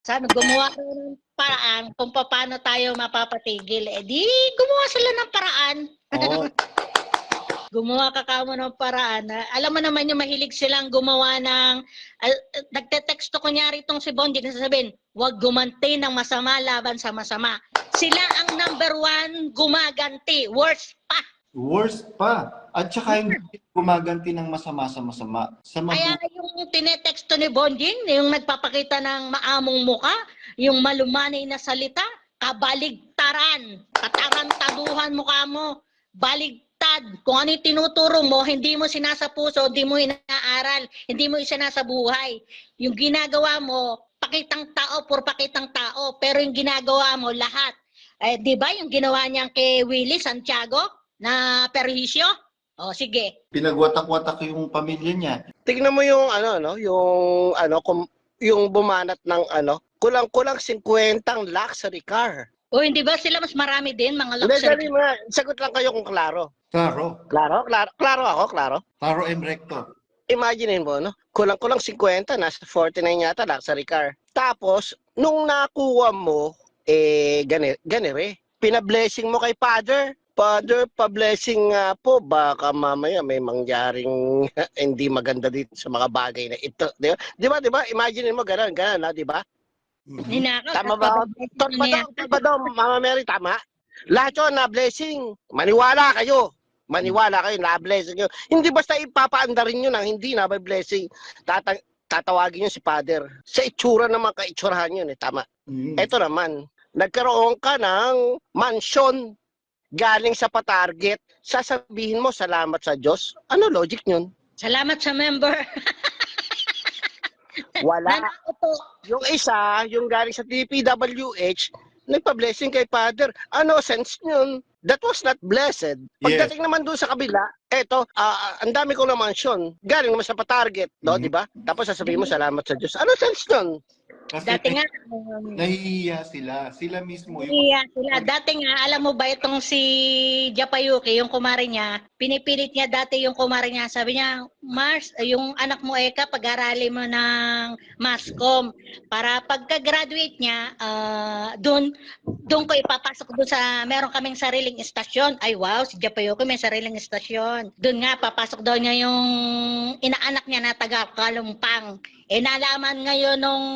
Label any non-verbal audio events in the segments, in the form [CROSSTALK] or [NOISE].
Sabi, gumawa tayo ng paraan kung paano tayo mapapatigil. Eh di, gumawa sila ng paraan. Oo. [LAUGHS] Gumawa ka kamo ng paraan. na- alam mo naman yung mahilig silang gumawa ng, al- nagte-texto kunyari itong si Bondi na sasabihin, huwag gumanti ng masama laban sa masama. Sila ang number one gumaganti. Worst pa. Worst pa. At saka hindi gumaganti ng masama sa masama. Sa Kaya mabuti. Yung tinetexto ni Bonjin, yung nagpapakita ng maamong muka, yung malumanay na salita, kabaligtaran, katarantaduhan mukha mo, baligtad. Kung ano yung tinuturo mo, hindi mo sinasapuso, hindi mo inaaral, hindi mo isinasa buhay. Yung ginagawa mo, pakitang tao, pur pakitang tao, pero yung ginagawa mo, lahat. Eh, di ba yung ginawa niya kay Willie Santiago na perhisyo? O, sige. Pinagwatak-watak yung pamilya niya. Tignan mo yung ano no, yung ano kum, yung bumanat ng ano, kulang-kulang 50 luxury car. O hindi ba sila mas marami din mga Hindi, luxury? dali mo, sagot lang kayo kung klaro. Claro. Klaro? Klaro, klaro ako, klaro. Claro M. Recto. Imaginein mo, no? Kulang-kulang 50, nasa 49 yata luxury car. Tapos, nung nakuha mo, eh, gani, ganire. Pina-blessing mo kay Father. Father, pa-blessing nga po. Baka mamaya may mangyaring [LAUGHS] hindi maganda dito sa mga bagay na ito. Di ba? Di ba, di ba? Imagine mo, ganun, ganun, na, di ba? Ninakaw. Tama ba? Tot ba daw? Tot ba daw, Mama Mary, tama? Lahat yun na blessing. Maniwala kayo. Maniwala kayo na blessing yun. Hindi basta ipapaandarin nyo na hindi na may blessing. Tata tatawagin nyo si Father. Sa itsura naman kaitsurahan yun eh. Tama. Mm. Ito naman, nagkaroon ka ng mansyon galing sa patarget. Sasabihin mo salamat sa Diyos. Ano logic yun? Salamat sa member. [LAUGHS] Wala. Nanauto. Yung isa, yung galing sa TPWH, nagpa-blessing kay Father. Ano sense yun? That was not blessed. Pagdating naman doon sa kabila, eto, ah, ang dami kong na mansion. Galing naman sa patarget, no, Mhm. di ba? Tapos sasabihin mo salamat sa Diyos. Ano sense yun? Kasi Dati nga, um, nahihiya sila. Sila mismo yung iya sila. Dati nga, alam mo ba itong si Japayuki, yung kumare niya, pinipilit niya dati yung kumare niya. Sabi niya, Mars, yung anak mo Eka, pag-arali mo ng mascom. Para pagka-graduate niya, ah, doon, doon ko ipapasok doon sa, meron kaming sariling istasyon. Ay wow, si Japayuki may sariling istasyon. Doon nga, papasok daw niya yung inaanak niya na taga Kalumpang. Eh nalaman ngayon nung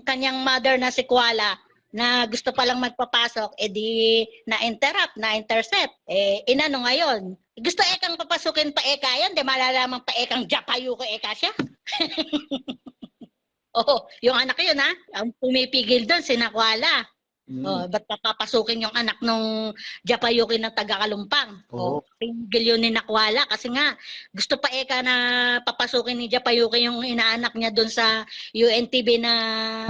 kanyang mother na si Kuala na gusto palang magpapasok, eh di na-interrupt, na-intercept. Eh, inano ngayon? Gusto ekang papasukin pa eka yan, di malalaman pa ekang Japayu ko eka siya. [LAUGHS] Oo, yung anak yun ha, ang pumipigil doon, si Nakuala. Mm. Oh, ba't papapasukin yung anak nung Japayuki ng taga-Kalumpang? Oo. Oh, pigil yun ni Nakwala kasi nga gusto pa eka na papasukin ni Japayuki yung inaanak niya doon sa UNTV na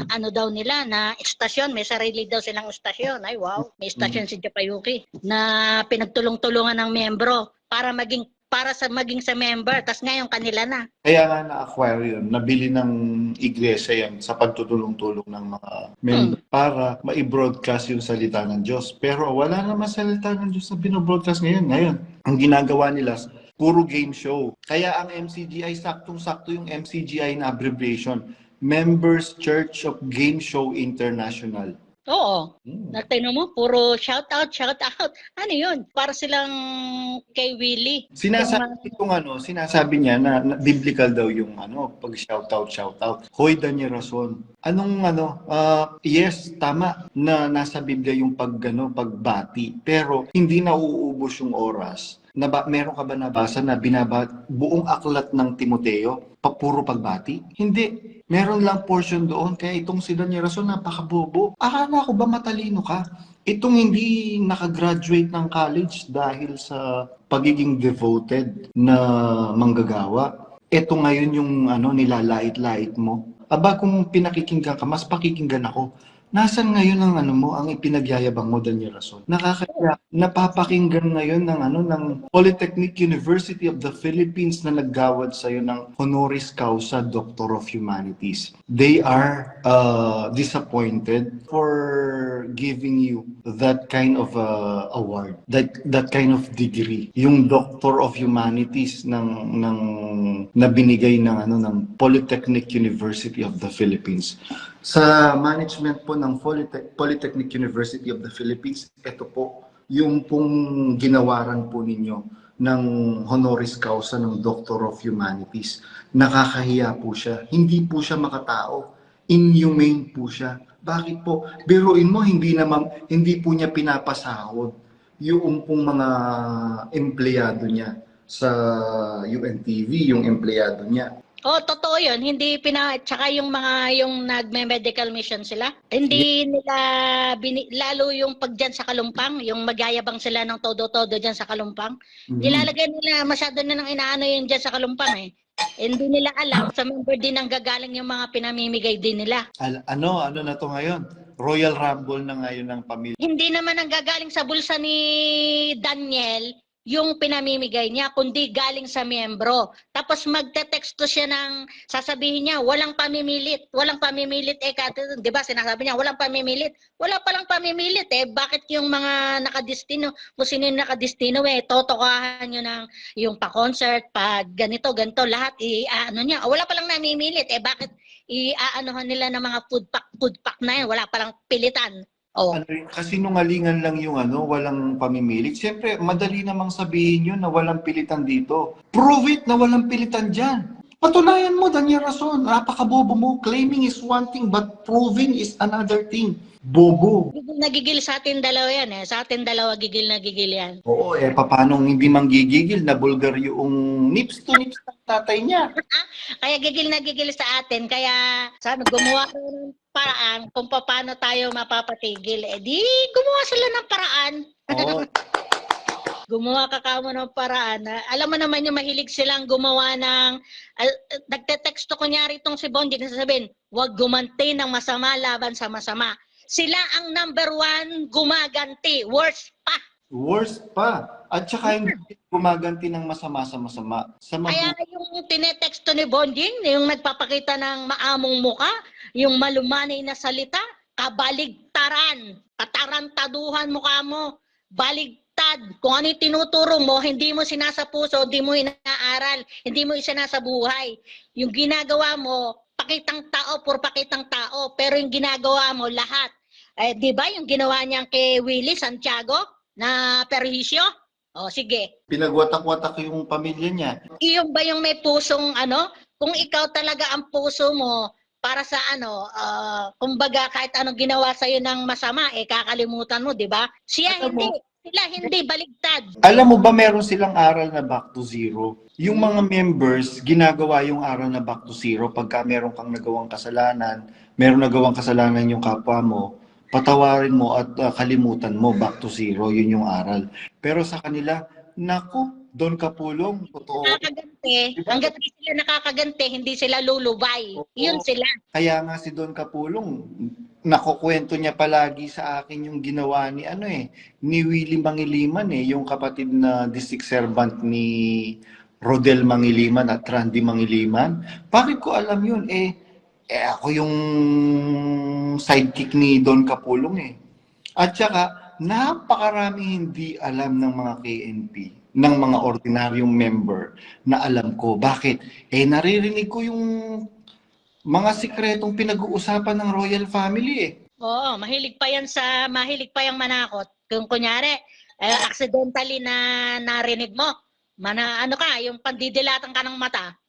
ano daw nila na istasyon, may sarili daw silang istasyon. Ay wow, may istasyon si Japayuki na pinagtulong-tulungan ng membro para maging para sa maging sa member, tas ngayon kanila na. Kaya nga na-acquire yun, nabili ng iglesia yan sa pagtutulong-tulong ng mga member para ma-broadcast yung salita ng Diyos. Pero wala naman salita ng Diyos na binobroadcast ngayon. Ngayon, ang ginagawa nila, puro game show. Kaya ang MCGI, saktong-sakto yung MCGI na abbreviation, Members Church of Game Show International. Oo, natino mo, puro shout out, shout out. Ano yun? Para silang kay Willie. Sinasabi kung ano, sinasabi niya na, na biblical daw yung ano, pag shout out, shout out. Hoy Daniel Rason. Anong ano, ah, yes, tama na nasa Biblia yung pag ano, pagbati, pero hindi na uubos yung oras. Naba, meron ka ba nabasa na binaba buong aklat ng Timoteo, puro pagbati? Hindi. Meron lang portion doon. Kaya itong si Daniel Rason, napakabobo. Akala ko ba matalino ka? Itong hindi nakagraduate ng college dahil sa pagiging devoted na manggagawa. Ito ngayon yung ano nilalait-lait mo. Aba kung pinakikinggan ka, mas pakikinggan ako. Nasaan ngayon ang ano mo, ang ipinagyayabang mo, Daniel Rason? Nakakaya, napapakinggan ngayon ng ano ng Polytechnic University of the Philippines na naggawad sa iyo ng honoris causa Doctor of Humanities. They are uh, disappointed for giving you that kind of uh, award, that that kind of degree. Yung Doctor of Humanities ng ng na binigay ng ano ng Polytechnic University of the Philippines Sa management po ng Polytech- Polytechnic University of the Philippines, ito po yung pong ginawaran po ninyo ng honoris causa ng Doctor of Humanities. Nakakahiya po siya. Hindi po siya makatao. Inhumane po siya. Bakit po? Biruin mo, hindi naman, hindi po niya pinapasahod yung pong mga empleyado niya sa UNTV, yung empleyado niya. Oh, totoo 'yun. Hindi pina tsaka yung mga yung nagme-medical mission sila. Hindi nila bini, lalo yung pag dyan sa Kalumpang, yung magyayabang sila ng todo-todo diyan sa Kalumpang. Mhm. Nilalagay nila masyado na nang inaano yung dyan sa Kalumpang eh. Hindi nila alam sa member din ang gagaling yung mga pinamimigay din nila. Al- ano, ano na to ngayon? Royal Rumble na ngayon ng pamilya. Hindi naman ang gagaling sa bulsa ni Daniel yung pinamimigay niya, kundi galing sa miyembro. Tapos magte-texto siya ng sasabihin niya, walang pamimilit, walang pamimilit eh, kat- di ba sinasabi niya, walang pamimilit. Wala palang pamimilit eh, bakit yung mga nakadistino, kung sino yung nakadistino eh, totokahan nyo ng yung pa-concert, pa ganito, ganito, lahat, i-ano niya, wala palang namimilit eh, bakit i-aanohan nila ng mga food pack, food pack na yan, wala palang pilitan. Oh. Ano yun, kasi nungalingan lang yung ano, walang pamimilit. Siyempre, madali namang sabihin yun na walang pilitan dito. Prove it na walang pilitan dyan. Patunayan mo, Daniel Rason. Napakabobo mo. Claiming is one thing, but proving is another thing. Bobo. Gigil na gigil sa atin dalawa yan eh. Sa atin dalawa gigil na gigil yan. Oo, eh, paano hindi manggigigil na bulgar yung nips to nips ng tatay niya. [LAUGHS] Kaya gigil na gigil sa atin. Kaya sabi, gumawa ng paraan kung paano tayo mapapatigil. Eh di, gumawa sila ng paraan. [LAUGHS] Gumawa ka kamo ng paraan. na- Alam mo naman yung mahilig silang gumawa ng... Uh, nagte-texto kunyari itong si Bondi na sasabihin, huwag gumanti ng masama laban sa masama. Sila ang number one gumaganti. Worst pa. worst pa. At saka hindi gumaganti ng masama sa masama. Sa Kaya mabuti. yung tinetexto ni Bonjing, yung nagpapakita ng maamong muka, yung malumanay na salita, kabaligtaran, katarantaduhan mukha mo, baligtad. Kung ano yung tinuturo mo, hindi mo sinasa puso, hindi mo inaaral, hindi mo isinasa buhay. Yung ginagawa mo, pakitang tao, pur pakitang tao, pero yung ginagawa mo, lahat. Eh, di ba yung ginawa niya kay Willie Santiago na perhisyo? O sige, Pinagwatak-watak yung pamilya niya. iyon ba yung may pusong ano? Kung ikaw talaga ang puso mo para sa ano, ah, kumbaga kahit anong ginawa sa ng masama, eh kakalimutan mo, di ba? Siya Alam mo- hindi. Sila hindi baligtad. Alam mo ba meron silang aral na back to zero? Yung mga members, ginagawa yung aral na back to zero pagka meron kang nagawang kasalanan, meron nagawang kasalanan yung kapwa mo, patawarin mo at uh, kalimutan mo, back to zero, yun yung aral. Pero sa kanila, naku, doon kapulong, totoo. Nakakaganti. Hanggat di sila nakakaganti, hindi sila lulubay. Oo. Yun sila. Kaya nga si Don Kapulong, nakukwento niya palagi sa akin yung ginawa ni ano eh, ni Willie Mangiliman eh, yung kapatid na district servant ni Rodel Mangiliman at Randy Mangiliman. Bakit ko alam yun? Eh, eh ako yung sidekick ni Don Kapulong eh. At saka, napakaraming hindi alam ng mga KNP, ng mga ordinaryong member na alam ko. Bakit? Eh, naririnig ko yung mga sikretong pinag-uusapan ng royal family eh. Oo, mahilig pa yan sa, mahilig pa yung manakot. Kung kunyari, eh, accidentally na narinig mo, mana, ano ka, yung pandidilatan ka ng mata,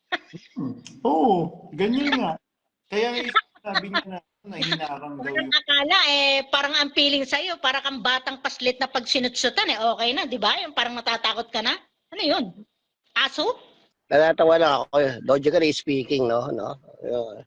Hmm. Oo, ganyan nga. Kaya sabi niya na na hinarang daw Parang yung... akala eh, parang ang feeling sa'yo, parang kang batang paslit na pag sinutsutan eh, okay na, di ba? Yung parang natatakot ka na. Ano yun? Aso? Natatawa lang ako. Logically speaking, no? no? Yun.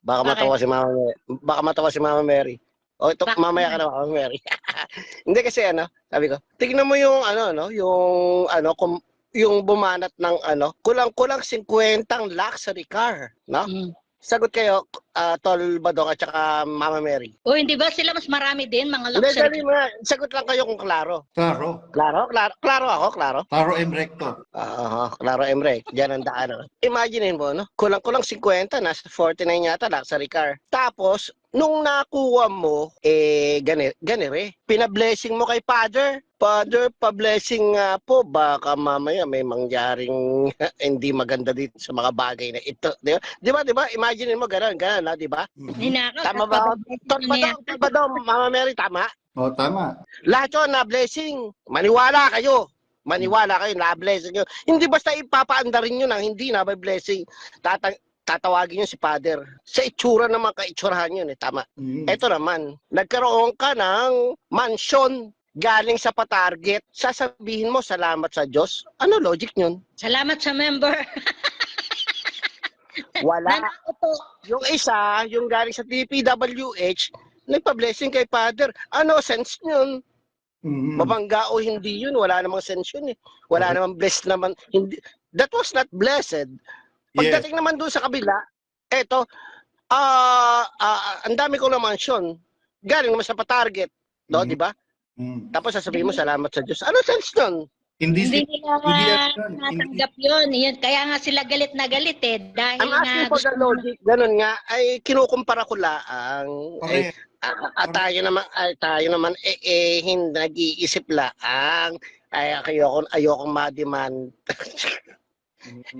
Baka Bakit? matawa si Mama Mary. Baka matawa si Mama Mary. O, ito, Bakit mamaya ka na, Mama Mary. [LAUGHS] Hindi kasi ano, sabi ko, tignan mo yung ano, no? Yung ano, kung yung bumanat ng ano, kulang-kulang 50 luxury car, no? Mm. Sagot kayo, ah, Tol Badong at saka Mama Mary. O hindi ba sila mas marami din, mga Hindi, luxury? sabi mo, sagot lang kayo kung klaro. Klaro. Klaro? Klaro, klaro ako, klaro. Klaro M. Recto. Ah, klaro Emre, diyan ang daan. no? Imagine mo, no? Kulang-kulang 50, nasa 49 yata luxury car. Tapos, nung nakuha mo, eh, gani, ganire. Pina-blessing mo kay Father. Father, pa-blessing nga po. Baka mamaya may mangyaring [LAUGHS] hindi maganda dito sa mga bagay na ito. Di ba? Di ba? Di ba? Imagine mo, gano'n, gano'n. Yan, ha, di ba? Ninakaw. Tama ba? Torpado, torpado, Mama Mary, tama? Oh, tama. Lahat yun na blessing. Maniwala kayo. Maniwala kayo na blessing yun. Hindi basta ipapaanda rin yun ang hindi na may blessing. Tatang tatawagin yun si Father. Sa itsura naman kaitsurahan yun eh. Tama. Mm. Ito naman, nagkaroon ka ng mansion galing sa patarget. Sasabihin mo salamat sa Diyos. Ano logic yun? Salamat sa member. [LAUGHS] Wala. Yung isa, yung galing sa TPWH, nagpa-blessing kay Father. Ano sense yun? Mm. Mabangga o hindi yun, wala namang sense yun eh. Wala Okay. namang blessed naman. Hindi, that was not blessed. Yes. Pagdating naman doon sa kabila, eto, ah ah, ang dami kong na mansion. Galing naman sa pa-target. No, Mhm. di ba? Mm. Tapos sasabihin mo salamat sa Diyos. Ano sense nun? Hindi, Hindi si- nila hindi hindi- natanggap yun. yun. Kaya nga sila galit na galit eh. Dahil I'm asking nga for the logic. Ganun nga, ay kinukumpara ko laang ay, Correct. ah, ah, tayo naman ay tayo naman eh, eh hindi nag-iisip laang ay ayoko ayoko ma-demand.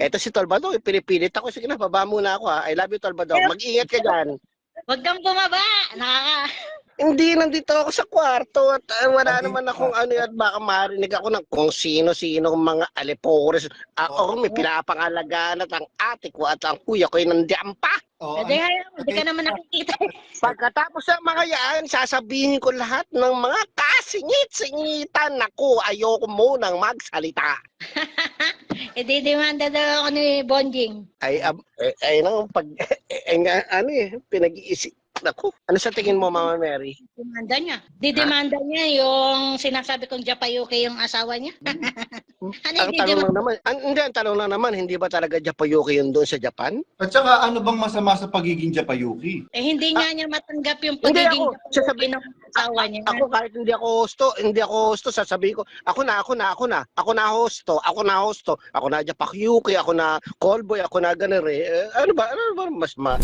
Eto si Tolbado, pinipilit ako. Sige na, baba muna ako ha. I love you, Tolbado. Mag-ingat ka dyan. Huwag kang bumaba. Nakaka... [LAUGHS] Hindi, nandito ako sa kwarto at ah, wala Sabi- naman akong ano at baka marinig ako ng kung sino-sino mga alipores. Ako may pinapangalagaan at ang ate ko at ang kuya ko ay nandiyan pa. Oh, mo. Hindi ka naman nakikita. [LAUGHS] Pagkatapos ng mga yan, sasabihin ko lahat ng mga kasingit-singitan. Naku, ayoko munang magsalita. [LAUGHS] Eh, demanda daw ako ni Bonjing. Ay, ab, ay, ay, no, pag, ay, [LAUGHS] nga, ano eh, pinag-iisip. Naku, ano sa tingin mo, Mama Mary? Demanda niya. Didemanda niya yung sinasabi kong Japayuki yung asawa niya. [LAUGHS] ano Ang yung tanong didemanda? lang naman, an, hindi, ang tanong lang naman, hindi ba talaga Japayuki yun doon sa Japan? At saka ano bang masama sa pagiging Japayuki? Eh, hindi nga niya matanggap yung Hindi pagiging ako. Japayuki Sasabi- ng asawa niya. Ako kahit hindi ako hosto, hindi ako hosto, sasabihin ko, ako na, ako na, ako na, ako na hosto, ako na hosto, ako na Japayuki, ako na callboy, ako na ganere. Eh, ano ba, ano ba mas ma...